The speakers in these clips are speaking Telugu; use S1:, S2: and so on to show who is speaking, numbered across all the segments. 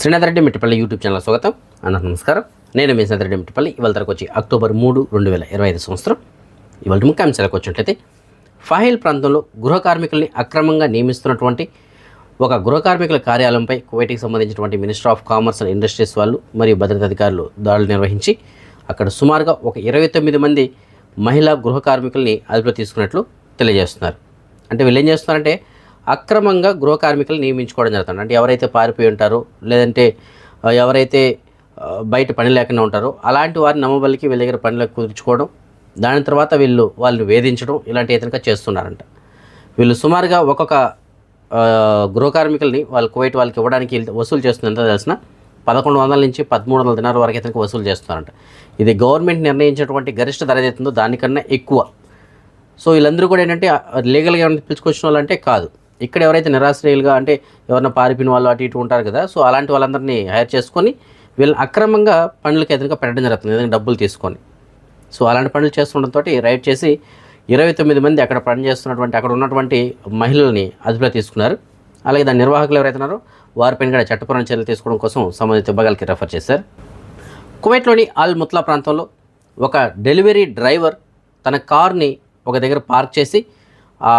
S1: శ్రీనాథ్ రెడ్డి మిట్టిపల్లి యూట్యూబ్ ఛానల్ స్వాగతం. అన్న నమస్కారం. నేను మీ శ్రీనాథ్ రెడ్డి మిట్టిపల్లి. ఇవాళ తరకు వచ్చి అక్టోబర్ మూడు రెండు వేల ఇరవై ఐదు సంవత్సరం. ఇవాళ ముఖ్యాంశాలకు వచ్చినట్లయితే ఫాహిల్ ప్రాంతంలో గృహ కార్మికుల్ని అక్రమంగా నియమిస్తున్నటువంటి ఒక గృహ కార్మికుల కార్యాలయంపై కువైట్కి సంబంధించినటువంటి minister of commerce and industries వాళ్ళు మరియు భద్రతా అధికారులు దాడులు నిర్వహించి అక్కడ సుమారుగా ఒక ఇరవై తొమ్మిది మంది మహిళా గృహ కార్మికుల్ని అదుపులో తీసుకున్నట్లు తెలియజేస్తున్నారు. అంటే వీళ్ళు ఏం చేస్తున్నారంటే అక్రమంగా గృహ కార్మికులు నియమించుకోవడం జరుగుతుంది. అంటే ఎవరైతే పారిపోయి ఉంటారో లేదంటే ఎవరైతే బయట పని లేకుండా ఉంటారో అలాంటి వారిని నమ్మబలికి వీళ్ళ దగ్గర పనులకు కుదుర్చుకోవడం దాని తర్వాత వీళ్ళు వాళ్ళని వేధించడం ఇలాంటి ఏదైనా చేస్తున్నారంట. వీళ్ళు సుమారుగా ఒక్కొక్క గృహ కార్మికుల్ని వాళ్ళు కువైట్ వాళ్ళకి ఇవ్వడానికి వసూలు చేస్తుంది ఎంత తెలిసిన పదకొండు వందల నుంచి పదమూడు వందల దినాల వరకు ఇతనికి వసూలు చేస్తున్నారంట. ఇది గవర్నమెంట్ నిర్ణయించినటువంటి గరిష్ట ధర ఏదైతుందో దానికన్నా ఎక్కువ. సో వీళ్ళందరూ కూడా ఏంటంటే లీగల్గా ఏమైనా పిలుచుకొచ్చిన వాళ్ళంటే కాదు. ఇక్కడ ఎవరైతే నిరాశ్రయులుగా అంటే ఎవరైనా పారిపోయిన వాళ్ళు అటు ఇటు ఉంటారు కదా సో అలాంటి వాళ్ళందరినీ హైర్ చేసుకొని వీళ్ళని అక్రమంగా పనులకు ఎదురుగా పెట్టడం జరుగుతుంది. ఏదైనా డబ్బులు తీసుకొని. సో అలాంటి పనులు చేస్తుండటంతో రైడ్ చేసి ఇరవై తొమ్మిది మంది అక్కడ పని చేస్తున్నటువంటి అక్కడ ఉన్నటువంటి మహిళల్ని అదుపులో తీసుకున్నారు. అలాగే దాని నిర్వాహకులు ఎవరైతే ఉన్నారో వారిపైన కూడా చట్టపరమైన చర్యలు తీసుకోవడం కోసం సంబంధిత విభాగాలకి రెఫర్ చేశారు. కువైట్లోని అల్ ముత్లా ప్రాంతంలో ఒక డెలివరీ డ్రైవర్ తన కార్ని ఒక దగ్గర పార్క్ చేసి ఆ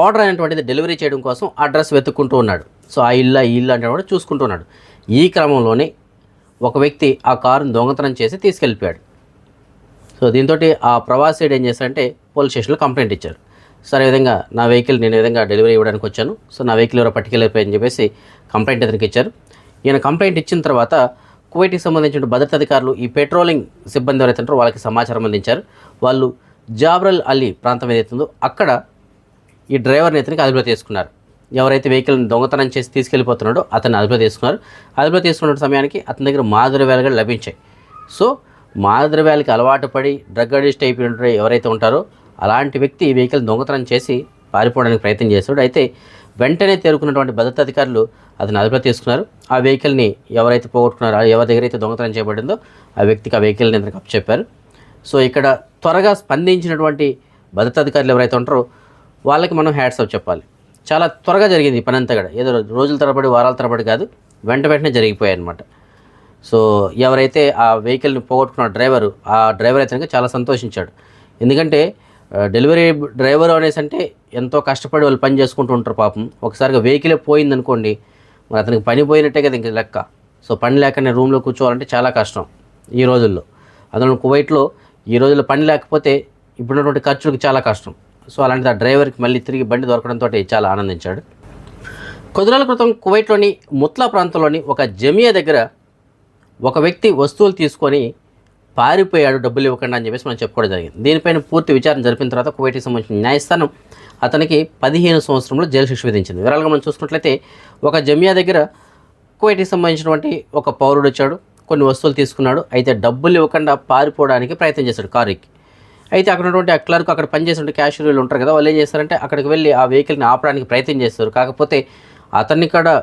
S1: ఆర్డర్ అనేటువంటిది డెలివరీ చేయడం కోసం అడ్రస్ వెతుక్కుంటూ ఉన్నాడు. సో ఆ ఇల్లు ఈ ఇల్లు అనేటువంటి చూసుకుంటూ ఉన్నాడు. ఈ క్రమంలోనే ఒక వ్యక్తి ఆ కారుని దొంగతనం చేసి తీసుకెళ్ళిపోయాడు. సో దీంతో ఆ ప్రవాసీడు ఏం చేశారంటే పోలీస్ స్టేషన్లో కంప్లైంట్ ఇచ్చారు. సరే విధంగా నా వెహికల్ నేను ఈ విధంగా డెలివరీ ఇవ్వడానికి వచ్చాను. సో నా వెహికల్ ఎవరో పట్టుకెళ్ళిపోయని చెప్పేసి కంప్లైంట్ ఇతనికి ఇచ్చారు. ఈయన కంప్లైంట్ ఇచ్చిన తర్వాత కువైట్కి సంబంధించిన భద్రతా అధికారులు ఈ పెట్రోలింగ్ సిబ్బంది ఎవరైతే ఉంటారో వాళ్ళకి సమాచారం అందించారు. వాళ్ళు జాబ్రల్ అలీ ప్రాంతం ఏదైతుందో అక్కడ ఈ డ్రైవర్ని ఇతనికి అదుపులో తీసుకున్నారు. ఎవరైతే వెహికల్ని దొంగతనం చేసి తీసుకెళ్ళిపోతున్నాడో అతన్ని అదుపులో తీసుకున్నారు. అదుపులో తీసుకున్న సమయానికి అతని దగ్గర మాధుర్యాలు కూడా లభించాయి. సో మాధుర్యాలకి అలవాటు పడి డ్రగ్ అడిస్ట్ అయిపోయిన ఎవరైతే ఉంటారో అలాంటి వ్యక్తి ఈ వెహికల్ దొంగతనం చేసి పారిపోవడానికి ప్రయత్నం చేశాడు. అయితే వెంటనే తేరుకున్నటువంటి భద్రతా అధికారులు అతను అదుపులో తీసుకున్నారు. ఆ వెహికల్ని ఎవరైతే పోగొట్టుకున్నారో ఎవరి దగ్గర అయితే దొంగతనం చేయబడిందో ఆ వ్యక్తికి ఆ వెహికల్ని ఇతనికి అప్పచెప్పారు. సో ఇక్కడ త్వరగా స్పందించినటువంటి భద్రతా అధికారులు ఎవరైతే ఉంటారో వాళ్ళకి మనం హ్యాట్స్ ఆఫ్ చెప్పాలి. చాలా త్వరగా జరిగింది పని అంతా కూడా. ఏదో రోజుల తరబడి వారాల తరబడి కాదు వెంట వెంటనే జరిగిపోయాయి అనమాట సో ఎవరైతే ఆ వెహికల్ని పోగొట్టుకున్న డ్రైవరు ఆ డ్రైవర్ అయితే కనుక చాలా సంతోషించాడు. ఎందుకంటే డెలివరీ డ్రైవర్ అనేసి అంటే ఎంతో కష్టపడి వాళ్ళు పని చేసుకుంటూ ఉంటారు పాపం. ఒకసారిగా వెహికలే పోయింది అనుకోండి మరి అతనికి పని పోయినట్టే కదా ఇంక లెక్క. సో పని లేకనే రూమ్లో కూర్చోవాలంటే చాలా కష్టం ఈ రోజుల్లో. అందులో కువైట్లో ఈ రోజుల్లో పని లేకపోతే ఇప్పుడున్నటువంటి ఖర్చులకు చాలా కష్టం. సో అలాంటిది ఆ డ్రైవర్కి మళ్ళీ తిరిగి బండి దొరకడంతో చాలా ఆనందించాడు. కొద్ది రోజుల క్రితం కువైట్లోని ముత్లా ప్రాంతంలోని ఒక జమియా దగ్గర ఒక వ్యక్తి వస్తువులు తీసుకొని పారిపోయాడు డబ్బులు ఇవ్వకుండా అని చెప్పేసి మనం చెప్పుకోవడం జరిగింది. దీనిపైన పూర్తి విచారణ జరిపిన తర్వాత కువైట్కి సంబంధించిన న్యాయస్థానం అతనికి పదిహేను సంవత్సరంలో జైలు శిక్ష విధించింది. వివరాలుగా మనం చూసుకున్నట్లయితే ఒక జమియా దగ్గర కువైట్కి సంబంధించినటువంటి ఒక పౌరుడు వచ్చాడు కొన్ని వస్తువులు తీసుకున్నాడు అయితే డబ్బులు ఇవ్వకుండా పారిపోవడానికి ప్రయత్నం చేశాడు కారు ఎక్కి అయితే అక్కడ ఉన్నటువంటి ఆ క్లర్క్ అక్కడ పనిచేసిన క్యాషియర్లు ఉంటారు కదా వాళ్ళు ఏం చేస్తారంటే అక్కడికి వెళ్ళి ఆ వెహికల్ని ఆపడానికి ప్రయత్నం చేస్తారు. కాకపోతే అతన్ని కూడా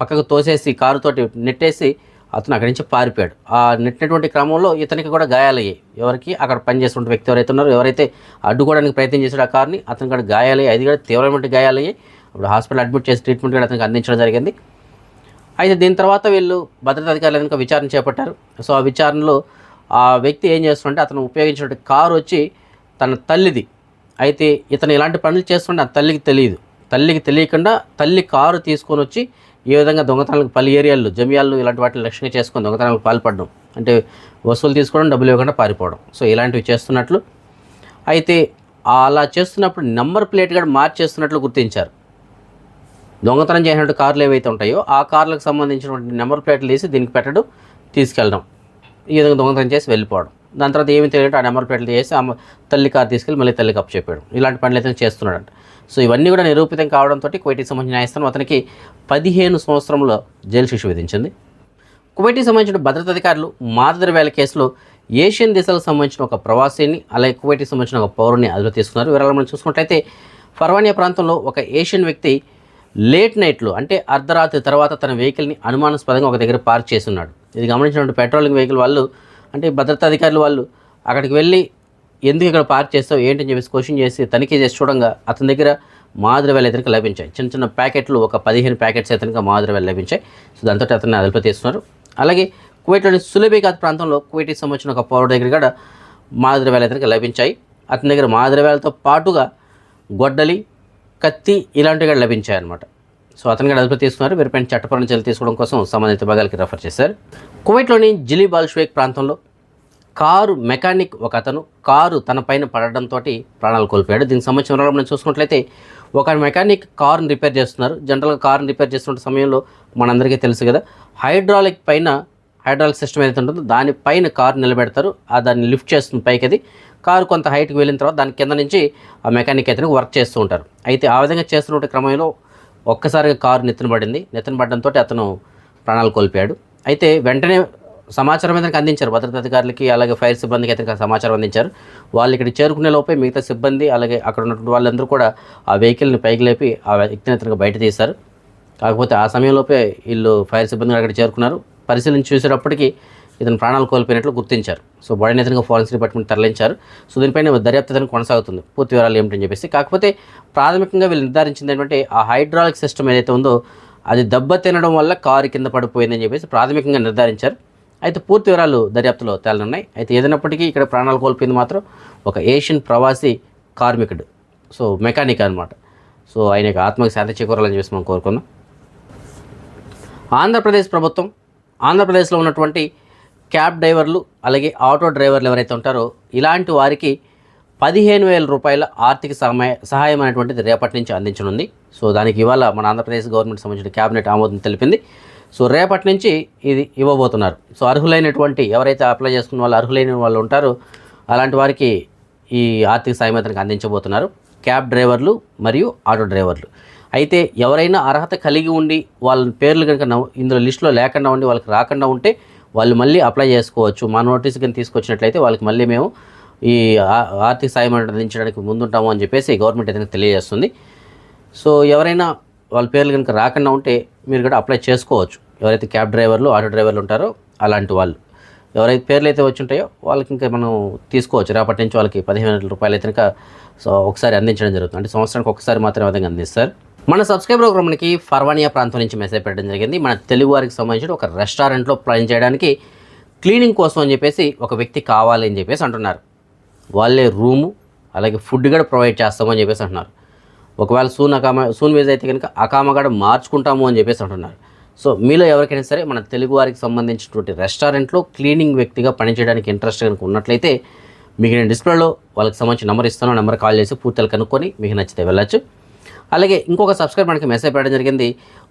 S1: పక్కకు తోసేసి కారుతోటి నెట్టేసి అతను అక్కడి నుంచి పారిపోయాడు. ఆ నెట్టినటువంటి క్రమంలో ఇతనికి కూడా గాయాలయ్యాయి. ఎవరికి? అక్కడ పనిచేస్తున్న వ్యక్తి ఎవరైతే ఉన్నారో ఎవరైతే అడ్డుకోవడానికి ప్రయత్నం చేశాడు ఆ కార్ని అతను కూడా గాయాలయ్యాయి అది కూడా తీవ్రమైన గాయాలయ్యాయి అప్పుడు హాస్పిటల్ అడ్మిట్ చేసి ట్రీట్మెంట్ కూడా అతనికి అందించడం జరిగింది. అయితే దీని తర్వాత వీళ్ళు భద్రతా అధికారులు కనుక విచారణ చేపట్టారు. సో ఆ విచారణలో ఆ వ్యక్తి ఏం చేస్తుంటే అతను ఉపయోగించిన కారు వచ్చి తన తల్లిది. అయితే ఇతను ఇలాంటి పనులు చేస్తుంటే ఆ తల్లికి తెలియదు. తల్లికి తెలియకుండా తల్లి కారు తీసుకొని వచ్చి ఏ విధంగా దొంగతనాలకు పలు ఏరియాల్లో జమియాలు ఇలాంటి వాటిని లక్ష్యంగా చేసుకొని దొంగతనాలకు పాల్పడడం అంటే వసూలు తీసుకోవడం డబ్బులు ఇవ్వకుండా పారిపోవడం. సో ఇలాంటివి చేస్తున్నట్లు. అయితే అలా చేస్తున్నప్పుడు నెంబర్ ప్లేట్ కూడా మార్చేస్తున్నట్లు గుర్తించారు. దొంగతనం చేసినట్టు కార్లు ఏవైతే ఉంటాయో ఆ కార్లకు సంబంధించినటువంటి నెంబర్ ప్లేట్లు వేసి దీనికి పెట్టడం తీసుకెళ్ళడం. ఈ విధంగా దొంగతనం చేసి వెళ్ళిపోవడం. దాని తర్వాత ఏమి తెలియదు ఆ నెంబర్ ప్లేట్లు చేసి ఆ తల్లి కారు తీసుకెళ్ళి మళ్ళీ తల్లికి కప్పు చెప్పాడు. ఇలాంటి పనులు అయితే చేస్తున్నాడు సో ఇవన్నీ కూడా నిరూపితం కావడంతో కువైటీకి సంబంధించిన న్యాయస్థానం అతనికి పదిహేను సంవత్సరంలో జైలు శిక్ష విధించింది. కువైటీకి సంబంధించిన భద్రతా అధికారులు మాదద్రవ్యాల కేసులో ఏషియన్ దేశాలకు సంబంధించిన ఒక ప్రవాసీని అలాగే కువైటీకి సంబంధించిన ఒక పౌరుని అదుపులో తీసుకున్నారు. వివరాలు మనం చూసుకున్నట్లయితే ఫర్వానియా ప్రాంతంలో ఒక ఏషియన్ వ్యక్తి లేట్ నైట్లో అంటే అర్ధరాత్రి తర్వాత తన వెహికల్ని అనుమానాస్పదంగా ఒక దగ్గర పార్క్ చేసి ఉన్నాడు ఇది గమనించినటువంటి పెట్రోలింగ్ వెహికల్ వాళ్ళు అంటే భద్రతా అధికారులు వాళ్ళు అక్కడికి వెళ్ళి ఎందుకు ఇక్కడ పార్క్ చేస్తావు ఏంటని చెప్పేసి క్వశ్చన్ చేసి తనిఖీ చేసి చూడంగా అతని దగ్గర మాదిరివేలు ఇతనికి లభించాయి. చిన్న చిన్న ప్యాకెట్లు ఒక పదిహేను ప్యాకెట్స్ ఇతనికి మాదిరివేలు లభించాయి. సో దాంతో అతన్ని అదుపు తీస్తున్నారు. అలాగే కువైట్లోని సులభీఘాత్ ప్రాంతంలో కువైట్కి సంబంధించిన ఒక పౌరుడు దగ్గర కూడా మాదిరివేలు ఇతనికి లభించాయి. అతని దగ్గర మాదిరవేలతో పాటుగా గొడ్డలి కత్తి ఇలాంటివి కూడా లభించాయి సో అతను కూడా అదుపు తీసుకున్నారు. వీరిపైన చట్టపరమైన చర్యలు తీసుకోవడం కోసం సంబంధిత భాగాలకి రెఫర్ చేశారు. కువైట్లోని జిలీ బాల్ష్వేక్ ప్రాంతంలో కారు మెకానిక్ ఒక అతను కారు తన పైన పడడంతో ప్రాణాలు కోల్పోయాడు. దీనికి సంబంధించిన వివరాలు మనం చూసుకున్నట్లయితే ఒక మెకానిక్ కారుని రిపేర్ చేస్తున్నారు. జనరల్గా కారుని రిపేర్ చేస్తున్న సమయంలో మనందరికీ తెలుసు కదా హైడ్రాలిక్ పైన హైడ్రాలిక్ సిస్టమ్ ఏదైతే ఉంటుందో దానిపైన కారు నిలబెడతారు. ఆ దాన్ని లిఫ్ట్ చేస్తుంది పైకి అది కారు కొంత హైట్కి వెళ్ళిన తర్వాత దాని కింద నుంచి ఆ మెకానిక్ అయితే వర్క్ చేస్తూ ఉంటారు. అయితే ఆ విధంగా చేస్తున్న క్రమంలో ఒక్కసారిగా కారు నెత్తిన పడింది నెత్తిన పడడంతో అతను ప్రాణాలు కోల్పోయాడు. అయితే వెంటనే సమాచారం అతనికి అందించారు. భద్రతా అధికారులకి అలాగే ఫైర్ సిబ్బందికి అతనికి సమాచారం అందించారు. వాళ్ళు ఇక్కడ చేరుకునే లోపే మిగతా సిబ్బంది అలాగే అక్కడ ఉన్నటువంటి వాళ్ళందరూ కూడా ఆ వెహికల్ని పైకి లేపి ఆ వ్యక్తిని అతనికి బయట తీశారు. కాకపోతే ఆ సమయంలోపే వీళ్ళు ఫైర్ సిబ్బంది అక్కడ చేరుకున్నారు. పరిశీలన చూసేటప్పటికీ ఇతను ప్రాణాలు కోల్పోయినట్లు గుర్తించారు. సో బాడీని ఇతనికి ఫారెన్సిక్ డిపార్ట్మెంట్ తరలించారు. సో దీనిపైన దర్యాప్తు అతను కొనసాగుతుంది. పూర్తి వివరాలు ఏమిటని చెప్పేసి. కాకపోతే ప్రాథమికంగా వీళ్ళు నిర్ధారించింది ఏంటంటే ఆ హైడ్రాలిక్ సిస్టమ్ ఏదైతే ఉందో అది దెబ్బ తినడం వల్ల కారు కింద పడిపోయిందని చెప్పేసి ప్రాథమికంగా నిర్ధారించారు. అయితే పూర్తి వివరాలు దర్యాప్తులో తేలనున్నాయి. అయితే ఏదైనప్పటికీ ఇక్కడ ప్రాణాలు కోల్పోయింది మాత్రం ఒక ఏషియన్ ప్రవాసీ కార్మికుడు. సో మెకానిక్ అనమాట సో ఆయనకు ఆత్మకు శాంతి చేకూరాలని చెప్పేసి మనం కోరుకున్నాం. ఆంధ్రప్రదేశ్ ప్రభుత్వం ఆంధ్రప్రదేశ్లో ఉన్నటువంటి క్యాబ్ డ్రైవర్లు అలాగే ఆటో డ్రైవర్లు ఎవరైతే ఉంటారో ఇలాంటి వారికి పదిహేను వేల రూపాయల ఆర్థిక సహాయ సహాయం అనేటువంటిది రేపటి నుంచి అందించనుంది. సో దానికి ఇవాళ మన ఆంధ్రప్రదేశ్ గవర్నమెంట్ సంబంధించిన క్యాబినెట్ ఆమోదం తెలిపింది. సో రేపటి నుంచి ఇది ఇవ్వబోతున్నారు. సో అర్హులైనటువంటి ఎవరైతే అప్లై చేసుకున్న వాళ్ళు అర్హులైన వాళ్ళు ఉంటారో అలాంటి వారికి ఈ ఆర్థిక సాయం అతనికి అందించబోతున్నారు. క్యాబ్ డ్రైవర్లు మరియు ఆటో డ్రైవర్లు. అయితే ఎవరైనా అర్హత కలిగి ఉండి వాళ్ళ పేర్లు కనుక ఇందులో లిస్టులో లేకుండా ఉండి వాళ్ళకి రాకుండా ఉంటే వాళ్ళు మళ్ళీ అప్లై చేసుకోవచ్చు. మా నోటీస్ కనుక తీసుకొచ్చినట్లయితే వాళ్ళకి మళ్ళీ మేము ఈ ఆర్థిక సాయం అందించడానికి ముందుంటాము అని చెప్పేసి గవర్నమెంట్ ఏదైనా తెలియజేస్తుంది. సో ఎవరైనా వాళ్ళ పేర్లు కనుక రాకుండా ఉంటే మీరు కూడా అప్లై చేసుకోవచ్చు. ఎవరైతే క్యాబ్ డ్రైవర్లు ఆటో డ్రైవర్లు ఉంటారో అలాంటి వాళ్ళు. ఎవరైతే పేర్లు అయితే వచ్చి ఉంటాయో వాళ్ళకి ఇంకా మనం తీసుకోవచ్చు. రేపటి నుంచి వాళ్ళకి పదిహేను వేల రూపాయలు అయితే కనుక సో ఒకసారి అందించడం జరుగుతుంది. అంటే సంవత్సరానికి ఒకసారి మాత్రమే విధంగా అందిస్తారు. మన సబ్స్క్రైబర్ ఒక మనకి ఫర్వానియా ప్రాంతం నుంచి మెసేజ్ పెట్టడం జరిగింది. మన తెలుగు వారికి సంబంధించిన ఒక రెస్టారెంట్లో ప్లాన్ చేయడానికి క్లీనింగ్ కోసం అని చెప్పేసి ఒక వ్యక్తి కావాలి అని చెప్పేసి అంటున్నారు. వాళ్ళే రూము అలాగే ఫుడ్ కూడా ప్రొవైడ్ చేస్తామని చెప్పేసి అంటున్నారు. ఒకవేళ సూన్ అకామ సూన్ వేజ్ అయితే కనుక అకామ కూడా మార్చుకుంటాము అని చెప్పేసి అంటున్నారు. సో మీలో ఎవరికైనా సరే మన తెలుగు వారికి సంబంధించినటువంటి రెస్టారెంట్లో క్లీనింగ్ వ్యక్తిగా పనిచేయడానికి ఇంట్రెస్ట్ కనుక ఉన్నట్లయితే మీకు నేను డిస్ప్లేలో వాళ్ళకి సంబంధించిన నెంబర్ ఇస్తాను. నెంబర్ కాల్ చేసి పూర్తిగా కనుక్కొని మీకు నచ్చితే వెళ్ళచ్చు. అలాగే ఇంకొక సబ్స్క్రైబర్ మనకి మెసేజ్ పెట్టడం జరిగింది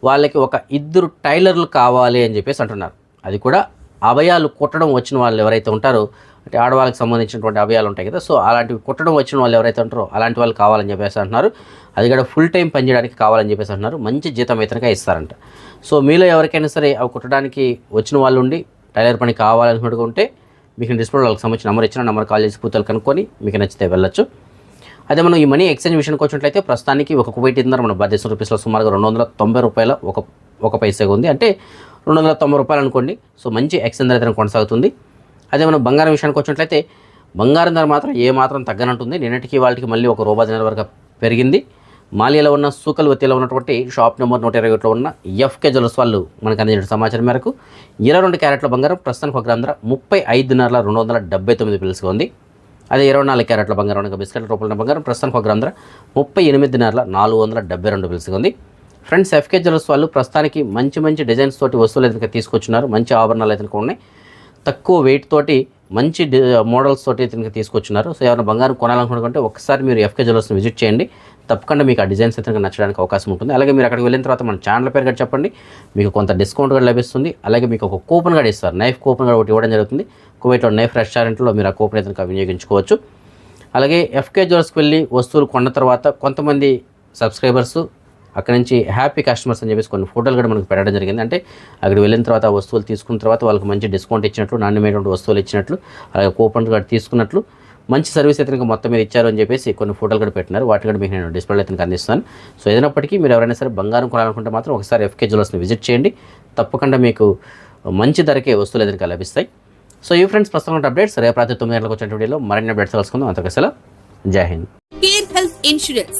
S1: వాళ్ళకి ఒక ఇద్దరు టైలర్లు కావాలి అని చెప్పేసి అంటున్నారు. అది కూడా అభయాలు కుట్టడం వచ్చిన వాళ్ళు ఎవరైతే ఉంటారో అంటే ఆడవాళ్ళకి సంబంధించినటువంటి అభయాలు ఉంటాయి కదా సో అలాంటివి కుట్టడం వచ్చిన వాళ్ళు ఎవరైతే ఉంటారో అలాంటి వాళ్ళు కావాలని చెప్పేసి అంటున్నారు. అది కూడా ఫుల్ టైం పనిచేయడానికి కావాలని చెప్పేసి అంటున్నారు. మంచి జీతం వేతనగా ఇస్తారంట. సో మీలో ఎవరికైనా సరే అవి కుట్టడానికి వచ్చిన వాళ్ళు ఉండి టైలర్ పని కావాలనుకుంటే ఉంటే మీకు డిస్ప్లే వాళ్ళకి సంబంధించిన నెంబర్ ఇచ్చిన నెంబర్ కాల్ చేసి పూర్తిగా కనుక్కొని మీకు నచ్చితే వెళ్ళొచ్చు. అదే మనం ఈ మనీ ఎక్స్చేంజ్ విషయానికి వచ్చినట్లయితే ప్రస్తుతానికి ఒక కువైట్ ఇంధన మన భారతదేశం రూపీస్లో సుమారుగా రెండు వందల తొంభై రూపాయల ఒక ఒక పైసగా ఉంది. అంటే రెండు వందల తొంభై రూపాయలు అనుకోండి. సో మంచి ఎక్స్చేంజ్ ధర కొనసాగుతుంది. అదే మనం బంగారం విషయానికి వచ్చినట్లయితే బంగారం ధర మాత్రం ఏ మాత్రం తగ్గనంటుంది. నిన్నటికి వాళ్ళకి మళ్ళీ ఒక రూపాయి దినాల వరకు పెరిగింది. మాలియాలో ఉన్న సూకల్ వత్తిలో ఉన్నటువంటి షాప్ నెంబర్ నూట ఇరవై ఒకటిలో ఉన్న ఎఫ్కే జ్యువెల్స్ వాళ్ళు మనకు అందించిన సమాచారం మేరకు ఇరవై రెండు క్యారెట్ల బంగారం ప్రస్తుతానికి ఒక గ్రామ ధర ముప్పై ఐదున్నర రెండు వందల డెబ్బై తొమ్మిది పిల్స్గా ఉంది. అదే ఇరవై నాలుగు క్యారెట్ల బంగారం ఇంకా బిస్కెట్ల రూపాయల బంగారం. ప్రస్తుతానికి ఒక గ్రంథ ముప్పై ఎనిమిదిన్నర నాలుగు వందల డెబ్బై రెండు పిలుసుగా ఉంది. ఫ్రెండ్స్ ఎఫ్కే జ్యువెల్స్ వాళ్ళు ప్రస్తుతానికి మంచి మంచి డిజైన్స్ తోటి వస్తువులు అయితే తీసుకొచ్చున్నారు మంచి ఆభరణాలు అయితే ఉన్నాయి తక్కువ వెయిట్ తోటి మంచి మోడల్స్ తోటి అయితే తీసుకొచ్చున్నారు. సో ఎవరైనా బంగారం కొనాలనుకుంటే ఒకసారి మీరు ఎఫ్కే జ్యువెల్స్ని విజిట్ చేయండి. తప్పకుండా మీకు ఆ డిజైన్స్ అయితే నచ్చడానికి అవకాశం ఉంటుంది. అలాగే మీరు అక్కడికి వెళ్ళిన తర్వాత మన ఛానల్ పేరు కూడా చెప్పండి. మీకు కొంత డిస్కౌంట్ కూడా లభిస్తుంది. అలాగే మీకు ఒక కూపన్ కూడా ఇస్తారు. నైఫ్ కూపన్ కూడా ఒకటి ఇవ్వడం జరుగుతుంది. కువైట్లో నైఫ్ రెస్టారెంట్లో మీరు ఆ కూపన్ అయితే వినియోగించుకోవచ్చు. అలాగే ఎఫ్కే జ్యువెల్స్కి వెళ్ళి వస్తువులు కొన్న తర్వాత కొంతమంది సబ్స్క్రైబర్స్ అక్కడ నుంచి హ్యాపీ కస్టమర్స్ అని చెప్పేసి కొన్ని ఫోటోలు కూడా మనకు పెట్టడం జరిగింది. అంటే అక్కడికి వెళ్ళిన తర్వాత ఆ వస్తువులు తీసుకున్న తర్వాత వాళ్ళకి మంచి డిస్కౌంట్ ఇచ్చినట్లు నాణ్యమైనటువంటి వస్తువులు ఇచ్చినట్లు అలాగే కూపన్ కూడా తీసుకున్నట్లు మంచి సర్వీస్ అయితే మొత్తం మీద ఇచ్చారు అని చెప్పేసి కొన్ని ఫోటోలు కూడా పెట్టినారు. వాటి కూడా మీకు నేను డిస్ప్లే అయితే అందిస్తాను. సో ఏదైనప్పటికీ మీరు ఎవరైనా సరే బంగారం కొనాలనుకుంటే మాత్రం ఒకసారి ఎఫ్కే జ్యువెలర్స్ని విజిట్ చేయండి. తప్పకుండా మీకు మంచి ధరకే వస్తువులు అయితే లభిస్తాయి. సో ఈ ఫ్రెండ్స్ ప్రస్తుతం అప్డేట్స్ రేపు రాత్రి తొమ్మిది గంటలకు వచ్చిన వీడియోలో మరిన్ని అప్డేట్స్ కలుసుకుందాం అంతకసలా Jai Hind.
S2: Care health insurance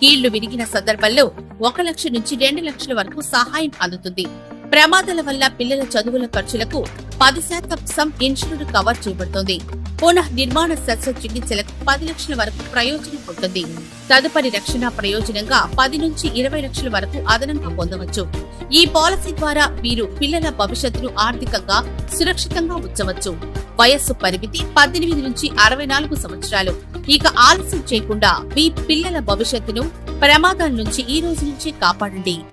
S2: కీళ్ళు విరిగిన సందర్భంలో ఒక లక్ష నుంచి రెండు లక్షల వరకు సహాయం అందుతుంది. ప్రమాదాల వల్ల పిల్లల చదువుల ఖర్చులకు పది శాతం సమ్ ఇన్సూరెన్స్ కవర్ చేయబడుతుంది. పునః నిర్మాణ శస్త్రచికిత్సలకు పది లక్షల వరకు ప్రయోజనం ఉంటుంది. తదుపరి రక్షణ ప్రయోజనంగా పది నుంచి ఇరవై లక్షల వరకు అదనంగా పొందవచ్చు. ఈ పాలసీ ద్వారా మీరు పిల్లల భవిష్యత్తును ఆర్థికంగా సురక్షితంగా ఉంచవచ్చు. వయస్సు పరిమితి పద్దెనిమిది నుంచి అరవై నాలుగు సంవత్సరాలు. ఇక ఆలస్యం చేయకుండా మీ పిల్లల భవిష్యత్తును ప్రమాదాల నుంచి ఈ రోజు నుంచి కాపాడండి.